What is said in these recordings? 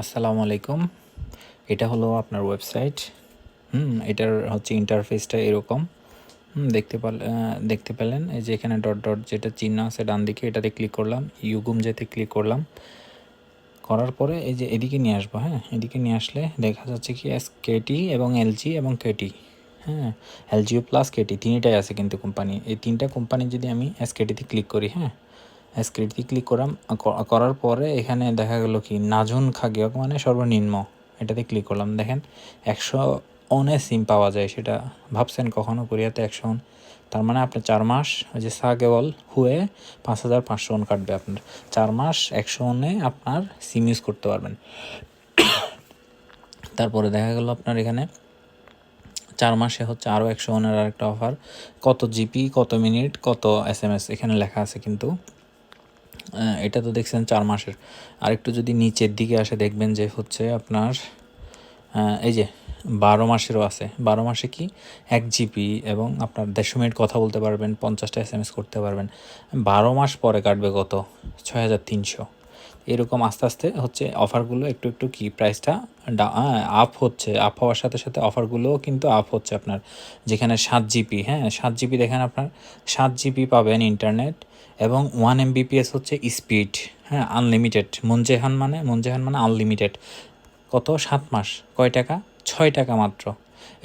আসসালামু আলাইকুম। এটা হলো আপনার ওয়েবসাইট। হুম, এটার হচ্ছে ইন্টারফেসটা এরকম। দেখতে পাল দেখতে পেলেন। এই যে এখানে ডট ডট যেটা চিহ্ন আছে ডান দিকে, এটাতে ক্লিক করলাম। ইউগুম যেতে ক্লিক করলাম। করার পরে এই যে এদিকে নিয়ে আসব হ্যাঁ? এদিকে নিয়ে আসলে দেখা যাচ্ছে কি এস কেটি এবং এলজি এবং কেটি হ্যাঁ এলজিও প্লাস কেটি তিনটাই আছে কিন্তু কোম্পানি এই তিনটা কোম্পানি যদি আমি এস কেটিতে ক্লিক করি হ্যাঁ? কেটিতে ক্লিক করাম করার পরে এখানে দেখা গেল কি, নাজুন খাগিয়ক মানে সর্বনিম্ন। এটাতে ক্লিক করলাম। দেখেন, একশো অনে সিম পাওয়া যায় সেটা। ভাবছেন কখনো কোরিয়াতে একশো অন তার মানে আপনার চার মাস, ওই যে সাগেওয়াল হুয়ে পাঁচ হাজার পাঁচশো অন কাটবে আপনার। চার মাস একশো অনে আপনার সিম ইউজ করতে পারবেন। তারপরে দেখা গেল আপনার এখানে চার মাসে হচ্ছে আরও একশো ওনের আরেকটা অফার কত জিপি কত মিনিট কত এস এম এস এখানে লেখা আছে কিন্তু। এটা তো দেখছেন চার মাসের। আর একটু যদি নিচের দিকে আসে, দেখবেন যে হচ্ছে আপনার এই যে বারো মাসেরও আছে। বারো মাসে কি? এক জিবি এবং আপনার দেড়শো মিনিট কথা বলতে পারবেন, পঞ্চাশটা এস এম এস করতে পারবেন। বারো মাস পরে কাটবে কত? ছয় হাজার তিনশো। এরকম আস্তে আস্তে হচ্ছে অফারগুলো একটু একটু কি প্রাইসটা আপ হচ্ছে। আপ হওয়ার সাথে সাথে অফারগুলোও কিন্তু আপ হচ্ছে আপনার। যেখানে সাত জিবি হ্যাঁ সাত জিবি দেখেন আপনার, সাত জিবি পাবেন ইন্টারনেট এবং one M B P S হচ্ছে স্পিড হ্যাঁ আনলিমিটেড মুনজেহান মানে মুনজেহান মানে আনলিমিটেড কত? সাত মাস। কয় টাকা? ছয় টাকা মাত্র।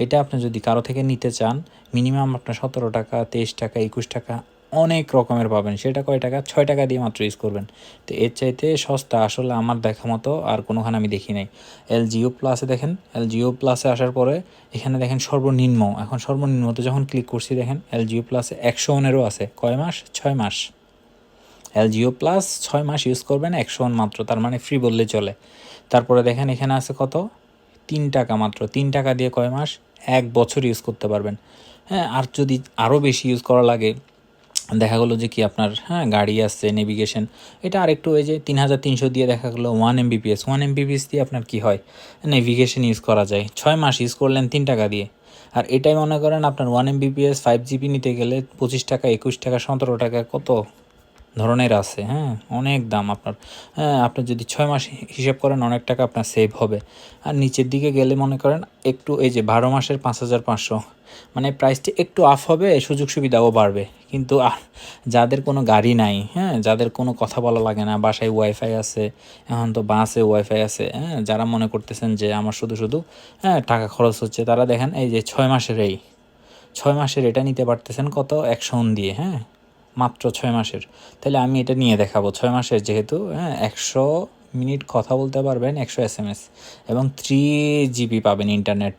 এটা আপনি যদি কারও থেকে নিতে চান মিনিমাম আপনার সতেরো টাকা, তেইশ টাকা, একুশ টাকা অনেক রকমের পাবেন। সেটা কয় টাকা? ছয় টাকা দিয়ে মাত্র ইউজ করবেন। তো এর চাইতে সস্তা আসলে আমার দেখা মতো আর কোনোখানে আমি দেখি নাই। এল জিও প্লাসে দেখেন। এল জিও প্লাসে আসার পরে এখানে দেখেন সর্বনিম্ন, এখন সর্বনিম্নতে যখন ক্লিক করছি দেখেন এল জিও প্লাসে একশো ওনেরও আছে। কয় মাস? ছয় মাস। এল জিও প্লাস ছয় মাস ইউজ করবেন, একশো ওয়ান মাত্র। তার মানে ফ্রি বললে চলে। তারপরে দেখেন এখানে আছে কত? তিন টাকা মাত্র। তিন টাকা দিয়ে কয় মাস? এক বছর ইউজ করতে পারবেন। হ্যাঁ আর যদি আরও বেশি ইউজ করা লাগে দেখা গেলো যে কি আপনার হ্যাঁ গাড়ি আসছে নেভিগেশন এটা আরেকটু ওই যে তিন হাজার তিনশো দিয়ে দেখা গেলো ওয়ান এমবিপিএস ওয়ান এমবিপিএস দিয়ে আপনার কি হয়? নেভিগেশন ইউজ করা যায়। ছয় মাস ইউজ করলেন তিন টাকা দিয়ে। আর এটাই মনে করেন আপনার ওয়ান এমবিপিএস ফাইভ জিবি নিতে গেলে পঁচিশ টাকা, একুশ টাকা, সতেরো টাকা কত ধরনের আছে হ্যাঁ অনেক দাম আপনার। হ্যাঁ আপনি যদি ছয় মাস হিসাব করেন অনেক টাকা আপনার সেভ হবে। আর নিচের দিকে গেলে মনে করেন একটু এই যে বারো মাসের পাঁচ হাজার পাঁচশো মানে প্রাইসটি একটু অফ হবে সুযোগ সুবিধাও বাড়বে। কিন্তু আর যাদের কোনো গাড়ি নাই হ্যাঁ যাদের কোনো কথা বলা লাগে না, বাসায় ওয়াইফাই আছে, এখন তো বাসে ওয়াইফাই আছে হ্যাঁ যারা মনে করতেছেন যে আমার শুধু শুধু হ্যাঁ টাকা খরচ হচ্ছে, তারা দেখেন এই যে ছয় মাসের এই, ছয় মাসের এটা নিতে পারতেছেন কত? একশো দিয়ে হ্যাঁ মাত্র ছয় মাসের। তাহলে আমি এটা নিয়ে দেখাবো, ছয় মাসের যেহেতু হ্যাঁ একশো মিনিট কথা বলতে পারবেন, একশো এস এম এস এবং থ্রি জিবি পাবেন ইন্টারনেট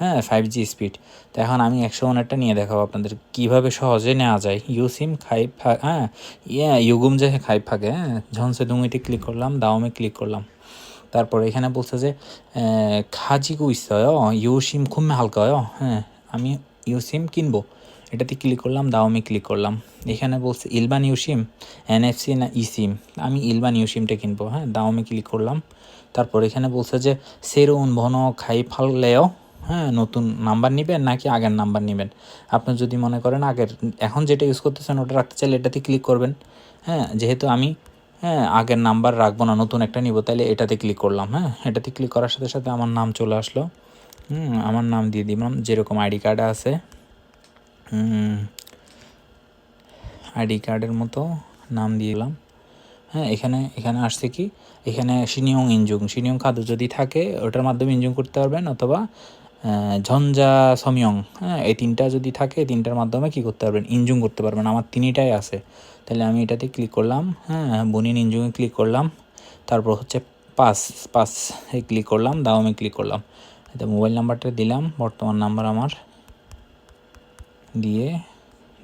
হ্যাঁ ফাইভ জি স্পিড তো এখন আমি একশো ওনেরটা নিয়ে দেখাবো আপনাদের। কীভাবে সহজে নেওয়া যায়? ইউ সিম খাইপ হ্যাঁ ইয়ে ইউগুম যে খাইপ ফাঁকে হ্যাঁ ঝনসে দুমিতে ক্লিক করলাম, দাওমে ক্লিক করলাম। তারপর এখানে বলছে যে খাজি কুইসয় ইউ সিম খুব হালকা হয় হ্যাঁ আমি ইউ সিম কিনবো। এটাতে ক্লিক করলাম, দাওমে ক্লিক করলাম। এখানে বলছে ইলবান ইউ সিম এনএফসি না ই সিম আমি ইলবান ইউ সিমটা কিনবো হ্যাঁ দাওমে ক্লিক করলাম। তারপর এখানে বলছে যে, সেরুন ভন খাই ফাললেও হ্যাঁ নতুন নাম্বার নেবেন নাকি আগের নাম্বার নেবেন? আপনি যদি মনে করেন আগের, এখন যেটা ইউজ করতেছেন ওটা রাখতে চাইলে এটাতে ক্লিক করবেন। হ্যাঁ যেহেতু আমি হ্যাঁ আগের নাম্বার রাখব না, নতুন একটা নিব তাহলে এটাতে ক্লিক করলাম হ্যাঁ। এটাতে ক্লিক করার সাথে সাথে আমার নাম চলে আসলো। হুম, আমার নাম দিয়ে দিলাম, যেরকম আইডি কার্ডে আছে। আইডি কার্ডের মতো নাম দিয়ে দিলাম। হ্যাঁ এখানে এখানে আসছে কি? এখানে সিনিয়ং ইনজুং সিনিয়ং খাদ্য যদি থাকে, ওটার মাধ্যমে ইনজুং করতে পারবেন, অথবা ঝঞ্ঝা, সমিয়ং হ্যাঁ এই তিনটা যদি থাকে তিনটার মাধ্যমে কি করতে পারবেন? ইনজুং করতে পারবেন। আমার তিনটাই আছে। তাহলে আমি এটাতে ক্লিক করলাম হ্যাঁ বনিন ইনজুংয়ে ক্লিক করলাম। তারপর হচ্ছে পাস পাস এ ক্লিক করলাম, দাওমে ক্লিক করলাম। এতে মোবাইল নাম্বারটা দিলাম, বর্তমান নাম্বার আমার দিয়ে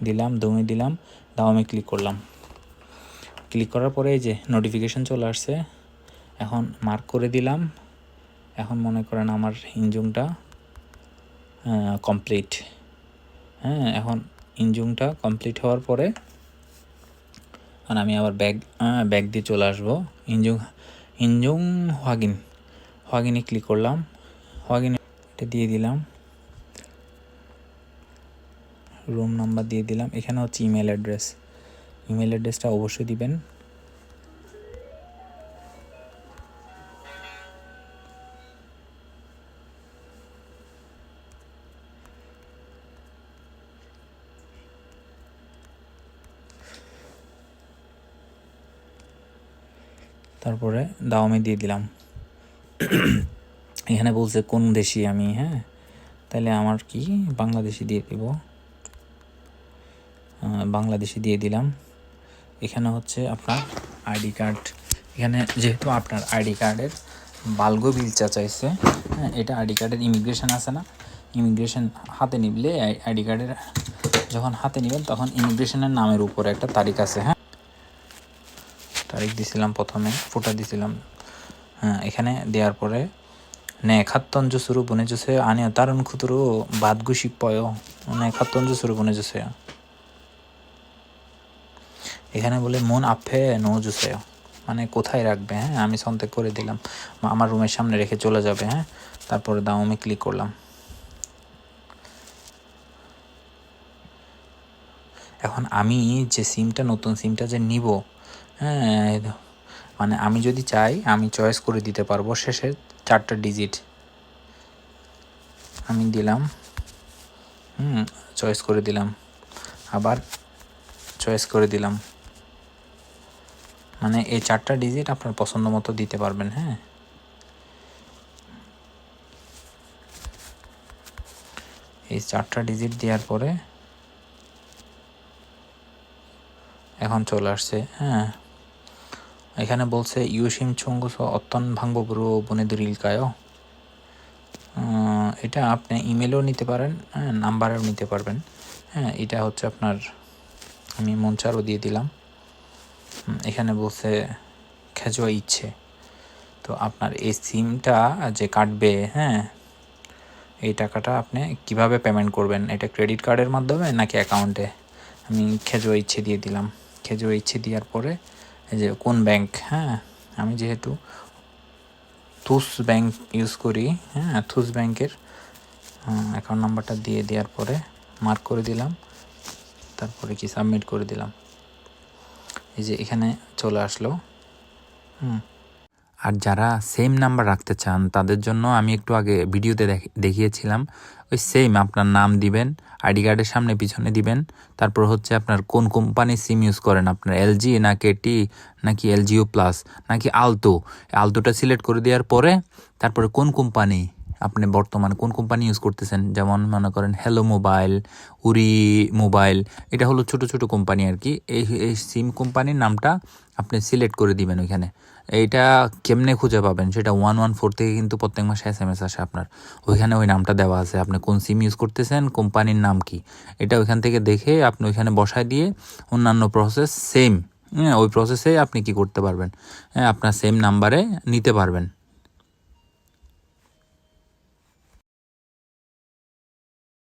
দিলাম, দমে দিলাম দাওয়ামে ক্লিক করলাম। ক্লিক করার পরে এই যে নোটিফিকেশন চলে আসছে, এখন মার্ক করে দিলাম। এখন মনে করেন আমার ইঞ্জুংটা কমপ্লিট হ্যাঁ এখন ইঞ্জুংটা কমপ্লিট হওয়ার পরে এখন আমি আবার ব্যাগ ব্যাগ দিয়ে চলে আসব। ইঞ্জুং ইঞ্জুং হোয়াগিন হোয়াগিনে ক্লিক করলাম। হোয়াগিনে এটা দিয়ে দিলাম। রুম নাম্বার দিয়ে দিলাম। এখানে হচ্ছে ইমেল অ্যাড্রেস ইমেল অ্যাড্রেসটা অবশ্যই দিবেন। তারপরে দাওয়ামে দিয়ে দিলাম। এখানে বলছে, কোন দেশি আমি? হ্যাঁ? তাহলে আমার কি? বাংলাদেশি দিয়ে দিব। বাংলাদেশি দিয়ে দিলাম। এখানে হচ্ছে আপনার আইডি কার্ড। এখানে যেহেতু আপনার আইডি কার্ডের বালগো বিলচা চাইছে হ্যাঁ এটা আইডি কার্ডের ইমিগ্রেশন আছে না? ইমিগ্রেশন হাতে নিবলে আইডি কার্ডের যখন হাতে নেবেন তখন ইমিগ্রেশনের নামের উপরে একটা তারিখ আছে হ্যাঁ? তারিখ দিছিলাম প্রথমে, ফোটা দিছিলাম। হ্যাঁ এখানে দেওয়ার পরে, নে, খাত্তঞ্জ সুরু বনে জুসে আনে তারুন খুতুরু বাদগুশি পয়। নে, খাত্তঞ্জ সুরু বনে জুসে এখানে বলে, মন আপে নো জুসে। মানে কোথায় রাখবে হ্যাঁ? আমি সন্তেক করে দিলাম। আমার রুমের সামনে রেখে চলে যাবে হ্যাঁ? তারপরে দাও, আমি ক্লিক করলাম। এখন আমি যে সিমটা নতুন সিমটা যে নিব হ্যাঁ মানে আমি যদি চাই, আমি চয়েস করে দিতে পারব শেষে চারটা ডিজিট আমি দিলাম। হুম চয়েস করে দিলাম। আবার চয়েস করে দিলাম। মানে এই চারটা ডিজিট আপনার পছন্দ মতো দিতে পারবেন হ্যাঁ। এই চারটা ডিজিট দেওয়ার পরে এখন চলে আসছে হ্যাঁ। এখানে বলছে, ইউসিম চঙ্গুস অত্যন ভাঙ্গ বুড়ো বনেদুরিলকায় এটা আপনি ইমেলও নিতে পারেন হ্যাঁ নাম্বারেও নিতে পারবেন। হ্যাঁ এটা হচ্ছে আপনার, আমি মঞ্চারও দিয়ে দিলাম। এখানে বলছে, খেজুয়া ইচ্ছে। তো আপনার এই সিমটা যে কাটবে হ্যাঁ এই টাকাটা আপনি কীভাবে পেমেন্ট করবেন? এটা ক্রেডিট কার্ডের মাধ্যমে নাকি অ্যাকাউন্টে আমি খেজুয়া ইচ্ছে দিয়ে দিলাম। খেজুয়া ইচ্ছে দেওয়ার পরে যে কোন ব্যাংক হ্যাঁ আমি যেহেতু থুস ব্যাংক ইউজ করি হ্যাঁ থুস ব্যাংকের অ্যাকাউন্ট নাম্বারটা দিয়ে দেওয়ার পরে মার্ক করে দিলাম, তারপরে কি সাবমিট করে দিলাম। এই যে এখানে চলে আসলো। হুম। আর যারা সেম নাম্বার রাখতে চান, তাদের জন্য আমি একটু আগে ভিডিওতে দেখ- দেখিয়েছিলাম। ওই সেম আপনার নাম দিবেন আইডি কার্ডের সামনে পিছনে দিবেন। তারপর হচ্ছে আপনার কোন কোম্পানির সিম ইউজ করেন? আপনার এলজি না কেটি নাকি এলজিও প্লাস নাকি আলতো আলতোটা সিলেক্ট করে দেওয়ার পরে তারপরে কোন কোম্পানি আপনি বর্তমানে কোন কোম্পানি ইউজ করতেছেন? যেমন মনে করেন হ্যালো মোবাইল উরি মোবাইল এটা হলো ছোট ছোট কোম্পানি আর কি। এই এই সিম কোম্পানির নামটা আপনি সিলেক্ট করে দিবেন ওইখানে। এইটা কেমনে খুঁজে পাবেন? সেটা ওয়ান ওয়ান ফোর থেকে কিন্তু প্রত্যেক মাসে এস এম এস আসে আপনার। ওইখানে ওই নামটা দেওয়া আছে। আপনি কোন সিম ইউজ করতেছেন, কোম্পানির নাম কি? এটা ওইখান থেকে দেখে আপনি ওইখানে বসায় দিয়ে অন্যান্য প্রসেস সেম হ্যাঁ ওই প্রসেসে আপনি কি করতে পারবেন? হ্যাঁ আপনার সেম নাম্বারে নিতে পারবেন।